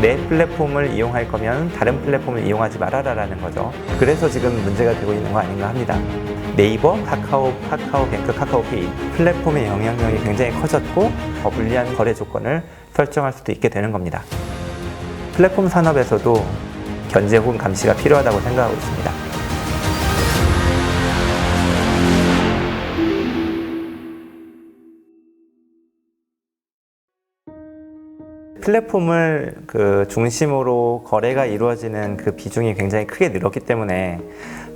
내 플랫폼을 이용할 거면 다른 플랫폼을 이용하지 말아라라는 거죠. 그래서 지금 문제가 되고 있는 거 아닌가 합니다. 네이버, 카카오, 카카오뱅크, 카카오페이 플랫폼의 영향력이 굉장히 커졌고 더 불리한 거래 조건을 설정할 수도 있게 되는 겁니다. 플랫폼 산업에서도 견제 혹은 감시가 필요하다고 생각하고 있습니다. 플랫폼을 그 중심으로 거래가 이루어지는 그 비중이 굉장히 크게 늘었기 때문에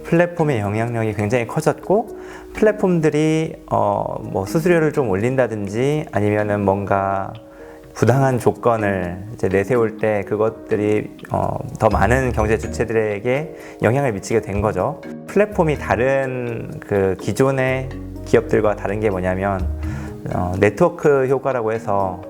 플랫폼의 영향력이 굉장히 커졌고 플랫폼들이 어 뭐 수수료를 좀 올린다든지 아니면은 뭔가 부당한 조건을 이제 내세울 때 그것들이 어 더 많은 경제 주체들에게 영향을 미치게 된 거죠. 플랫폼이 다른 그 기존의 기업들과 다른 게 뭐냐면 어, 네트워크 효과라고 해서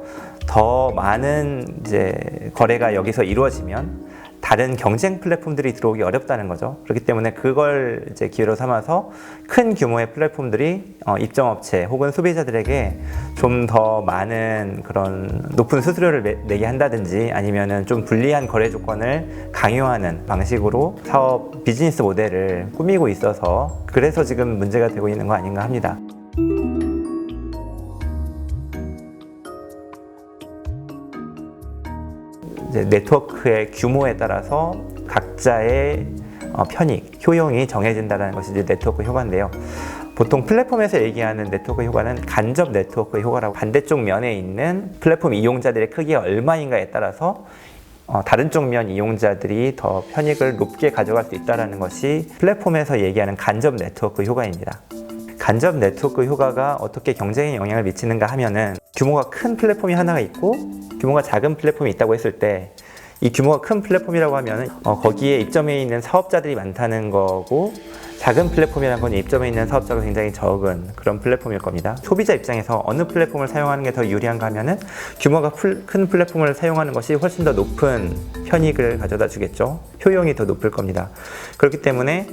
더 많은 이제 거래가 여기서 이루어지면 다른 경쟁 플랫폼들이 들어오기 어렵다는 거죠. 그렇기 때문에 그걸 이제 기회로 삼아서 큰 규모의 플랫폼들이 어, 입점업체 혹은 소비자들에게 좀 더 많은 그런 높은 수수료를 내, 내게 한다든지 아니면은 좀 불리한 거래 조건을 강요하는 방식으로 사업 비즈니스 모델을 꾸미고 있어서 그래서 지금 문제가 되고 있는 거 아닌가 합니다. 네트워크의 규모에 따라서 각자의 어, 편익, 효용이 정해진다는 것이 이제 네트워크 효과인데요. 보통 플랫폼에서 얘기하는 네트워크 효과는 간접 네트워크 효과라고 반대쪽 면에 있는 플랫폼 이용자들의 크기가 얼마인가에 따라서 어, 다른 쪽 면 이용자들이 더 편익을 높게 가져갈 수 있다는 것이 플랫폼에서 얘기하는 간접 네트워크 효과입니다. 간접 네트워크 효과가 어떻게 경쟁에 영향을 미치는가 하면은 규모가 큰 플랫폼이 하나가 있고 규모가 작은 플랫폼이 있다고 했을 때 이 규모가 큰 플랫폼이라고 하면 어, 거기에 입점해 있는 사업자들이 많다는 거고 작은 플랫폼이라는 건 입점해 있는 사업자가 굉장히 적은 그런 플랫폼일 겁니다. 소비자 입장에서 어느 플랫폼을 사용하는 게 더 유리한가 하면은 규모가 풀- 큰 플랫폼을 사용하는 것이 훨씬 더 높은 편익을 가져다 주겠죠. 효용이 더 높을 겁니다. 그렇기 때문에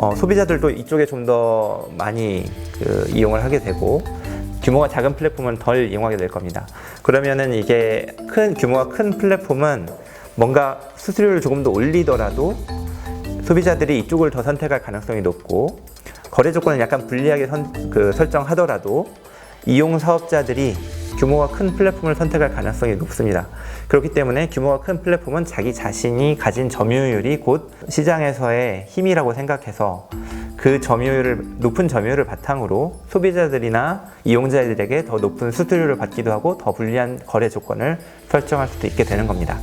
어, 소비자들도 이쪽에 좀 더 많이 그, 이용을 하게 되고 규모가 작은 플랫폼은 덜 이용하게 될 겁니다. 그러면은 이게 큰 규모가 큰 플랫폼은 뭔가 수수료를 조금 더 올리더라도 소비자들이 이쪽을 더 선택할 가능성이 높고 거래 조건을 약간 불리하게 선, 그 설정하더라도 이용 사업자들이 규모가 큰 플랫폼을 선택할 가능성이 높습니다. 그렇기 때문에 규모가 큰 플랫폼은 자기 자신이 가진 점유율이 곧 시장에서의 힘이라고 생각해서 그 점유율을 높은 점유율을 바탕으로 소비자들이나 이용자들에게 더 높은 수수료를 받기도 하고 더 불리한 거래 조건을 설정할 수도 있게 되는 겁니다.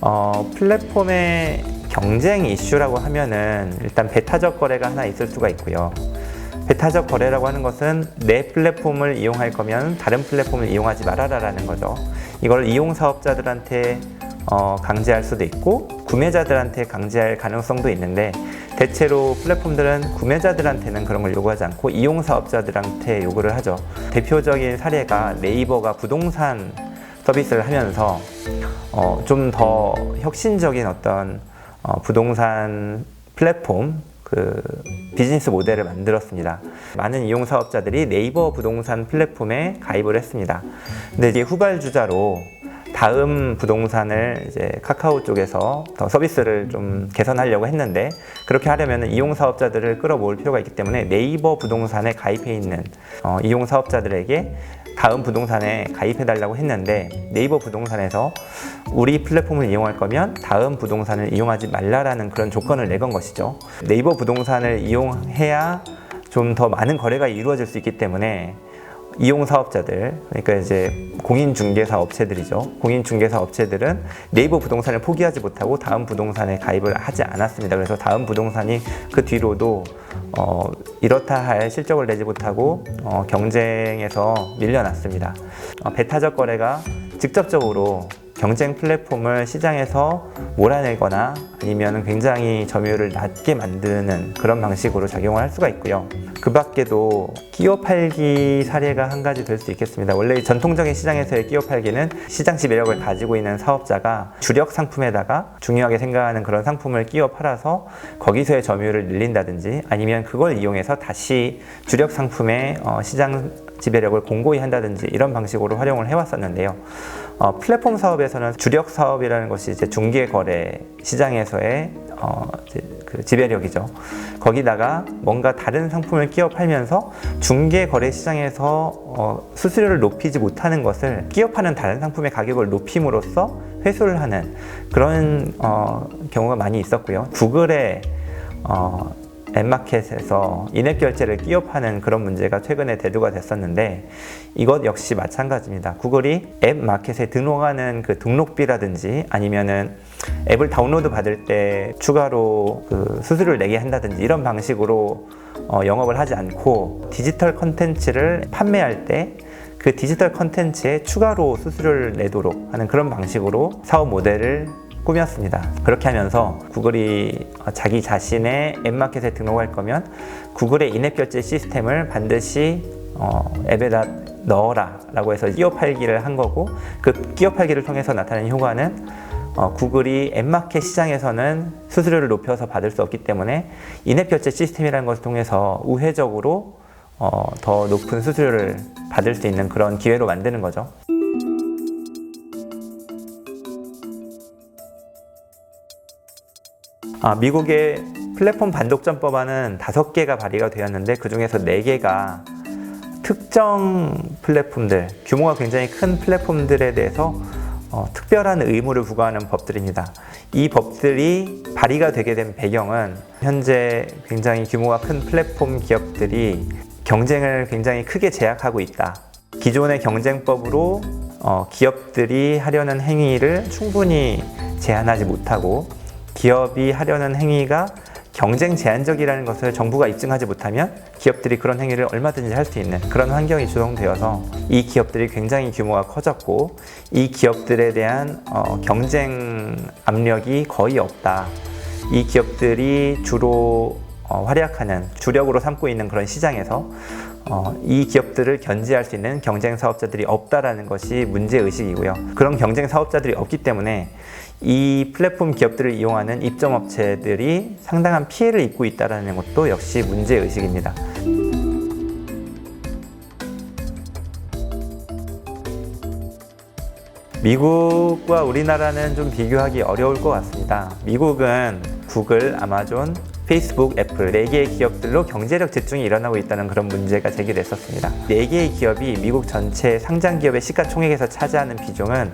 어, 플랫폼의 경쟁 이슈라고 하면은 일단 배타적 거래가 하나 있을 수가 있고요. 배타적 거래라고 하는 것은 내 플랫폼을 이용할 거면 다른 플랫폼을 이용하지 말아라라는 거죠. 이걸 이용 사업자들한테 어, 강제할 수도 있고 구매자들한테 강제할 가능성도 있는데 대체로 플랫폼들은 구매자들한테는 그런 걸 요구하지 않고 이용 사업자들한테 요구를 하죠. 대표적인 사례가 네이버가 부동산 서비스를 하면서 어, 좀 더 혁신적인 어떤 어, 부동산 플랫폼 그 비즈니스 모델을 만들었습니다. 많은 이용 사업자들이 네이버 부동산 플랫폼에 가입을 했습니다. 근데 이제 후발주자로 다음 부동산을 이제 카카오 쪽에서 더 서비스를 좀 개선하려고 했는데 그렇게 하려면 이용 사업자들을 끌어모을 필요가 있기 때문에 네이버 부동산에 가입해 있는 어, 이용 사업자들에게 다음 부동산에 가입해 달라고 했는데 네이버 부동산에서 우리 플랫폼을 이용할 거면 다음 부동산을 이용하지 말라라는 그런 조건을 내건 것이죠. 네이버 부동산을 이용해야 좀 더 많은 거래가 이루어질 수 있기 때문에 이용 사업자들 그러니까 이제 공인중개사 업체들이죠. 공인중개사 업체들은 네이버 부동산을 포기하지 못하고 다음 부동산에 가입을 하지 않았습니다. 그래서 다음 부동산이 그 뒤로도 어, 이렇다 할 실적을 내지 못하고 어, 경쟁에서 밀려났습니다. 어, 배타적 거래가 직접적으로 경쟁 플랫폼을 시장에서 몰아내거나 아니면 굉장히 점유율을 낮게 만드는 그런 방식으로 작용을 할 수가 있고요. 그 밖에도 끼어 팔기 사례가 한 가지 될 수 있겠습니다. 원래 전통적인 시장에서의 끼어 팔기는 시장 지배력을 가지고 있는 사업자가 주력 상품에다가 중요하게 생각하는 그런 상품을 끼어 팔아서 거기서의 점유율을 늘린다든지 아니면 그걸 이용해서 다시 주력 상품의 어, 시장 지배력을 공고히 한다든지 이런 방식으로 활용을 해왔었는데요. 어, 플랫폼 사업에서는 주력 사업이라는 것이 이제 중개 거래 시장에서의 어, 그 지배력이죠. 거기다가 뭔가 다른 상품을 끼워 팔면서 중개 거래 시장에서 어, 수수료를 높이지 못하는 것을 끼워 파는 다른 상품의 가격을 높임으로써 회수를 하는 그런 어, 경우가 많이 있었고요. 구글의 어, 앱마켓에서 인앱 결제를 끼워 파는 그런 문제가 최근에 대두가 됐었는데 이것 역시 마찬가지입니다. 구글이 앱 마켓에 등록하는 그 등록비라든지 아니면은 앱을 다운로드 받을 때 추가로 그 수수료를 내게 한다든지 이런 방식으로 어, 영업을 하지 않고 디지털 컨텐츠를 판매할 때그 디지털 컨텐츠에 추가로 수수료를 내도록 하는 그런 방식으로 사업 모델을 꾸몄습니다. 그렇게 하면서 구글이 자기 자신의 앱마켓에 등록할 거면 구글의 인앱 결제 시스템을 반드시 어, 앱에다 넣어라 라고 해서 끼어 팔기를 한 거고 그 끼어 팔기를 통해서 나타낸 효과는 어, 구글이 앱마켓 시장에서는 수수료를 높여서 받을 수 없기 때문에 인앱 결제 시스템이라는 것을 통해서 우회적으로 어, 더 높은 수수료를 받을 수 있는 그런 기회로 만드는 거죠. 아, 미국의 플랫폼 반독점 법안은 다섯 개가 발의가 되었는데 그 중에서 네 개가 특정 플랫폼들, 규모가 굉장히 큰 플랫폼들에 대해서 어, 특별한 의무를 부과하는 법들입니다. 이 법들이 발의가 되게 된 배경은 현재 굉장히 규모가 큰 플랫폼 기업들이 경쟁을 굉장히 크게 제약하고 있다. 기존의 경쟁법으로 어, 기업들이 하려는 행위를 충분히 제한하지 못하고 기업이 하려는 행위가 경쟁 제한적이라는 것을 정부가 입증하지 못하면 기업들이 그런 행위를 얼마든지 할 수 있는 그런 환경이 조성되어서 이 기업들이 굉장히 규모가 커졌고 이 기업들에 대한 어, 경쟁 압력이 거의 없다. 이 기업들이 주로 어, 활약하는 주력으로 삼고 있는 그런 시장에서 어, 이 기업들을 견제할 수 있는 경쟁 사업자들이 없다라는 것이 문제 의식이고요. 그런 경쟁 사업자들이 없기 때문에 이 플랫폼 기업들을 이용하는 입점업체들이 상당한 피해를 입고 있다는 것도 역시 문제 의식입니다. 미국과 우리나라는 좀 비교하기 어려울 것 같습니다. 미국은 구글, 아마존, 페이스북, 애플 네 개의 기업들로 경제력 집중이 일어나고 있다는 그런 문제가 제기됐었습니다. 네 개의 기업이 미국 전체 상장 기업의 시가총액에서 차지하는 비중은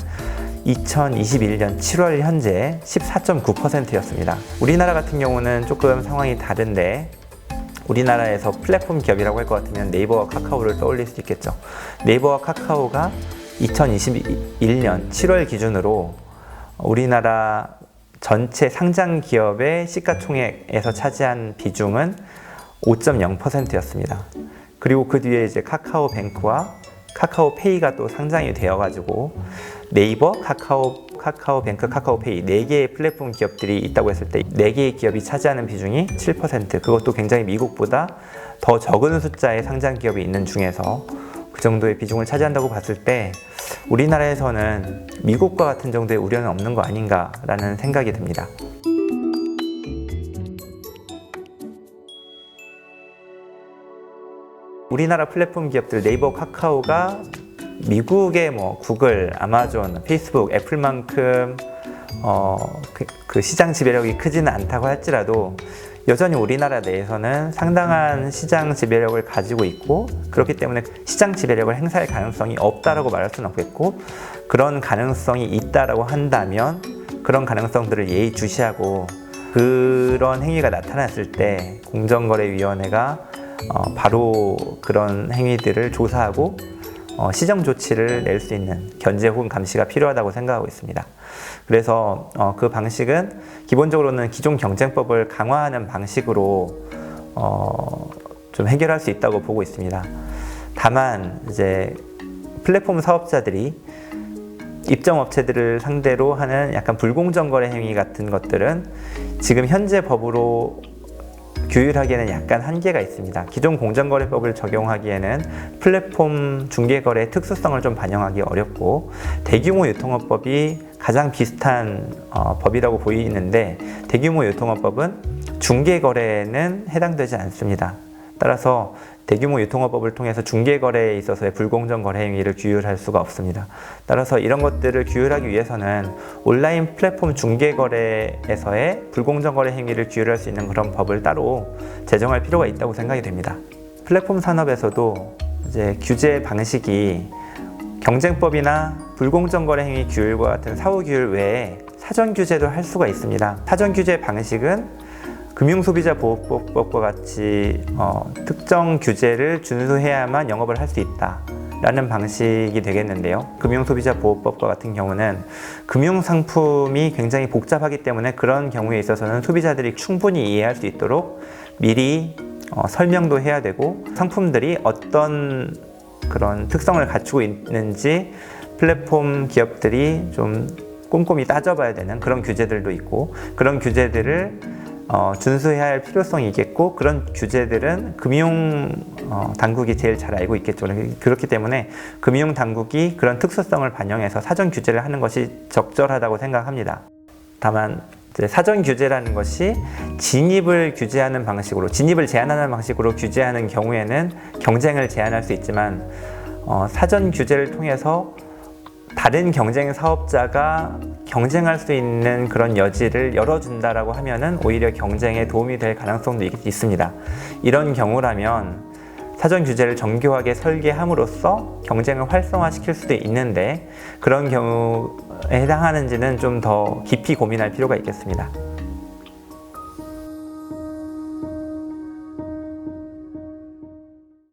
2021년 7월 현재 14.9%였습니다. 우리나라 같은 경우는 조금 상황이 다른데 우리나라에서 플랫폼 기업이라고 할 것 같으면 네이버와 카카오를 떠올릴 수 있겠죠. 네이버와 카카오가 2021년 7월 기준으로 우리나라 전체 상장 기업의 시가총액에서 차지한 비중은 5.0%였습니다. 그리고 그 뒤에 이제 카카오뱅크와 카카오페이가 또 상장이 되어가지고 네이버, 카카오, 카카오뱅크, 카카오페이 네 개의 플랫폼 기업들이 있다고 했을 때 네 개의 기업이 차지하는 비중이 7% 그것도 굉장히 미국보다 더 적은 숫자의 상장 기업이 있는 중에서 그 정도의 비중을 차지한다고 봤을 때 우리나라에서는 미국과 같은 정도의 우려는 없는 거 아닌가라는 생각이 듭니다. 우리나라 플랫폼 기업들 네이버, 카카오가 미국의 뭐 구글, 아마존, 페이스북, 애플만큼 어, 그, 그 시장 지배력이 크지는 않다고 할지라도 여전히 우리나라 내에서는 상당한 시장 지배력을 가지고 있고 그렇기 때문에 시장 지배력을 행사할 가능성이 없다라고 말할 수는 없겠고 그런 가능성이 있다라고 한다면 그런 가능성들을 예의주시하고 그런 행위가 나타났을 때 공정거래위원회가 어, 바로 그런 행위들을 조사하고 어, 시정 조치를 낼 수 있는 견제 혹은 감시가 필요하다고 생각하고 있습니다. 그래서 어, 그 방식은 기본적으로는 기존 경쟁법을 강화하는 방식으로 어, 좀 해결할 수 있다고 보고 있습니다. 다만 이제 플랫폼 사업자들이 입점 업체들을 상대로 하는 약간 불공정 거래 행위 같은 것들은 지금 현재 법으로 규율하기에는 약간 한계가 있습니다. 기존 공정거래법을 적용하기에는 플랫폼 중개거래의 특수성을 좀 반영하기 어렵고 대규모 유통업법이 가장 비슷한 어, 법이라고 보이는데 대규모 유통업법은 중개거래에는 해당되지 않습니다. 따라서 대규모 유통업법을 통해서 중개거래에 있어서의 불공정 거래 행위를 규율할 수가 없습니다. 따라서 이런 것들을 규율하기 위해서는 온라인 플랫폼 중개거래에서의 불공정 거래 행위를 규율할 수 있는 그런 법을 따로 제정할 필요가 있다고 생각이 됩니다. 플랫폼 산업에서도 이제 규제 방식이 경쟁법이나 불공정 거래 행위 규율과 같은 사후 규율 외에 사전 규제도 할 수가 있습니다. 사전 규제 방식은 금융소비자보호법과 같이 어, 특정 규제를 준수해야만 영업을 할 수 있다. 라는 방식이 되겠는데요. 금융소비자보호법과 같은 경우는 금융상품이 굉장히 복잡하기 때문에 그런 경우에 있어서는 소비자들이 충분히 이해할 수 있도록 미리 어, 설명도 해야 되고 상품들이 어떤 그런 특성을 갖추고 있는지 플랫폼 기업들이 좀 꼼꼼히 따져봐야 되는 그런 규제들도 있고 그런 규제들을 어, 준수해야 할 필요성이 있겠고 그런 규제들은 금융 어, 당국이 제일 잘 알고 있겠죠. 그렇기 때문에 금융 당국이 그런 특수성을 반영해서 사전 규제를 하는 것이 적절하다고 생각합니다. 다만 사전 규제라는 것이 진입을 규제하는 방식으로 진입을 제한하는 방식으로 규제하는 경우에는 경쟁을 제한할 수 있지만 어, 사전 규제를 통해서 다른 경쟁 사업자가 경쟁할 수 있는 그런 여지를 열어준다라고 하면은 오히려 경쟁에 도움이 될 가능성도 있, 있습니다. 이런 경우라면 사전 규제를 정교하게 설계함으로써 경쟁을 활성화시킬 수도 있는데 그런 경우에 해당하는지는 좀 더 깊이 고민할 필요가 있겠습니다.